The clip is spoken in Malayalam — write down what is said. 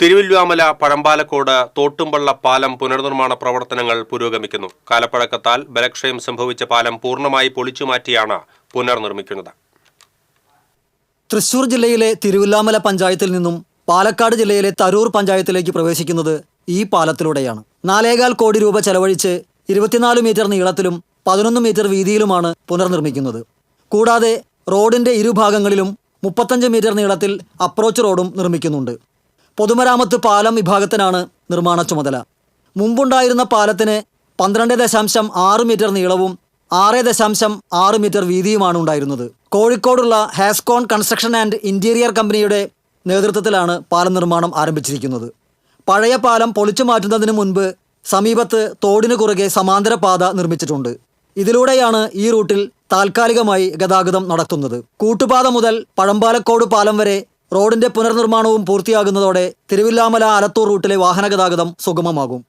തിരുവല്വാമല പഴമ്പാലക്കോട് തോട്ടുംപള്ള പാലം പുനർനിർമ്മാണ പ്രവർത്തനങ്ങൾ പുരോഗമിക്കുന്നു. കാലപ്പഴക്കത്താൽ ബലക്ഷയം സംഭവിച്ച പാലം പൂർണമായി പൊളിച്ചുമാറ്റിയാണ് പുനർനിർമ്മിക്കുന്നത്. തൃശൂർ ജില്ലയിലെ തിരുവില്ലാമല പഞ്ചായത്തിൽ നിന്നും പാലക്കാട് ജില്ലയിലെ തരൂർ പഞ്ചായത്തിലേക്ക് പ്രവേശിക്കുന്നത് ഈ പാലത്തിലൂടെയാണ്. നാലേകാൽ കോടി രൂപ ചെലവഴിച്ച് ഇരുപത്തിനാല് മീറ്റർ നീളത്തിലും പതിനൊന്ന് മീറ്റർ വീതിയിലുമാണ് പുനർനിർമ്മിക്കുന്നത്. കൂടാതെ റോഡിന്റെ ഇരുഭാഗങ്ങളിലും മുപ്പത്തഞ്ച് മീറ്റർ നീളത്തിൽ അപ്രോച്ച് റോഡും നിർമ്മിക്കുന്നുണ്ട്. പൊതുമരാമത്ത് പാലം വിഭാഗത്തിനാണ് നിർമ്മാണ ചുമതല. മുമ്പുണ്ടായിരുന്ന പാലത്തിന് പന്ത്രണ്ട് ദശാംശം ആറ് മീറ്റർ നീളവും ആറ് ദശാംശം ആറ് മീറ്റർ വീതിയുമാണ് ഉണ്ടായിരുന്നത്. കോഴിക്കോടുള്ള ഹാസ്കോൺ കൺസ്ട്രക്ഷൻ ആൻഡ് ഇന്റീരിയർ കമ്പനിയുടെ നേതൃത്വത്തിലാണ് പാലം നിർമ്മാണം ആരംഭിച്ചിരിക്കുന്നത്. പഴയ പാലം പൊളിച്ചു മാറ്റുന്നതിന് മുൻപ് സമീപത്ത് തോടിനു കുറുകെ സമാന്തര പാത നിർമ്മിച്ചിട്ടുണ്ട്. ഇതിലൂടെയാണ് ഈ റൂട്ടിൽ താൽക്കാലികമായി ഗതാഗതം നടത്തുന്നത്. കൂട്ടുപാത മുതൽ പഴമ്പാലക്കോട് പാലം വരെ റോഡിന്റെ പുനർനിർമ്മാണവും പൂർത്തിയാകുന്നതോടെ തിരുവില്ലാമല ആലത്തൂർ റൂട്ടിലെ വാഹനഗതാഗതം സുഗമമാകും.